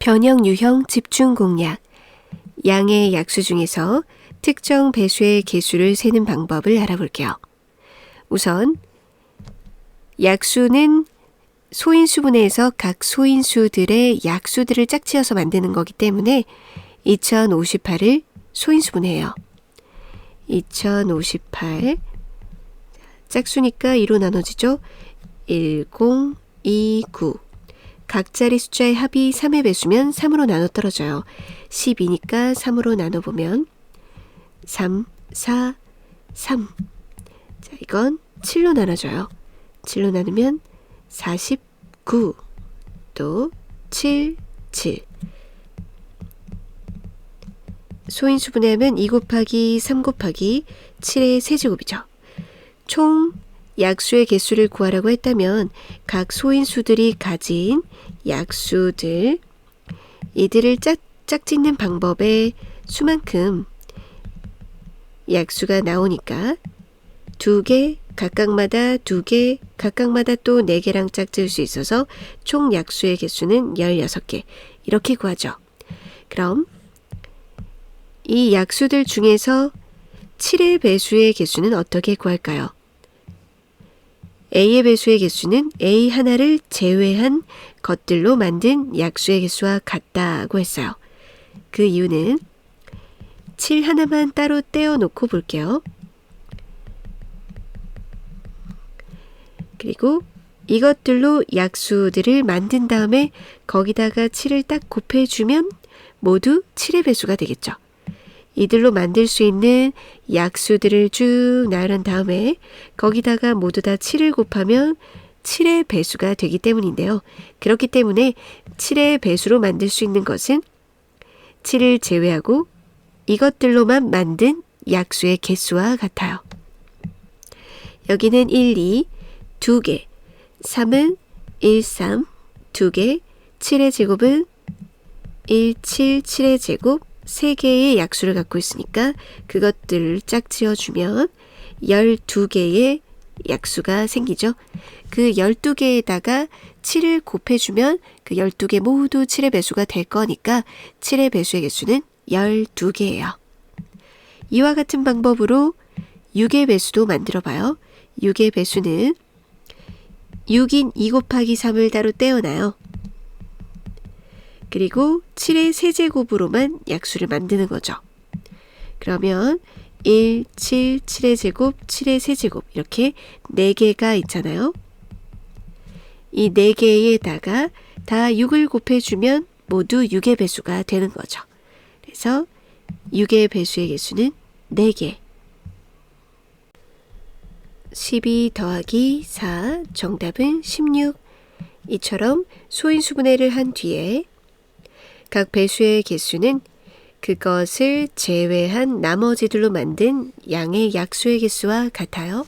변형 유형 집중 공략. 양의 약수 중에서 특정 배수의 개수를 세는 방법을 알아볼게요. 우선 약수는 소인수분해에서 각 소인수들의 약수들을 짝지어서 만드는 거기 때문에 2058을 소인수분해요. 2058 짝수니까 2로 나눠지죠. 1029 각 자리 숫자의 합이 3의 배수면 3으로 나눠 떨어져요. 12니까 3으로 나눠보면 3, 4, 3. 자, 이건 7로 나눠져요. 7로 나누면 49. 또 7, 7. 소인수 분해하면 2 곱하기 3 곱하기 7의 세제곱이죠. 총 약수의 개수를 구하라고 했다면 각 소인수들이 가진 약수들 이들을 짝, 짝짓는 방법의 수만큼 약수가 나오니까 두 개 각각마다 두 개 각각마다 또 네 개랑 짝지을 수 있어서 총 약수의 개수는 16개 이렇게 구하죠. 그럼 이 약수들 중에서 7의 배수의 개수는 어떻게 구할까요? A의 배수의 개수는 A 하나를 제외한 것들로 만든 약수의 개수와 같다고 했어요. 그 이유는 7 하나만 따로 떼어놓고 볼게요. 그리고 이것들로 약수들을 만든 다음에 거기다가 7을 딱 곱해주면 모두 7의 배수가 되겠죠. 이들로 만들 수 있는 약수들을 쭉 나열한 다음에 거기다가 모두 다 7을 곱하면 7의 배수가 되기 때문인데요. 그렇기 때문에 7의 배수로 만들 수 있는 것은 7을 제외하고 이것들로만 만든 약수의 개수와 같아요. 여기는 1, 2, 2개, 3은 1, 3, 2개, 7의 제곱은 1, 7, 7의 제곱, 3개의 약수를 갖고 있으니까 그것들을 짝 지어 주면 12개의 약수가 생기죠. 그 12개에다가 7을 곱해주면 그 12개 모두 7의 배수가 될 거니까 7의 배수의 개수는 12개예요. 이와 같은 방법으로 6의 배수도 만들어 봐요. 6의 배수는 6인 2 곱하기 3을 따로 떼어놔요. 그리고 7의 세제곱으로만 약수를 만드는 거죠. 그러면 1, 7, 7의 제곱, 7의 세제곱 이렇게 4개가 있잖아요. 이 4개에다가 다 6을 곱해주면 모두 6의 배수가 되는 거죠. 그래서 6의 배수의 개수는 4개. 12 더하기 4 정답은 16 이처럼 소인수분해를 한 뒤에 각 배수의 개수는 그것을 제외한 나머지들로 만든 양의 약수의 개수와 같아요.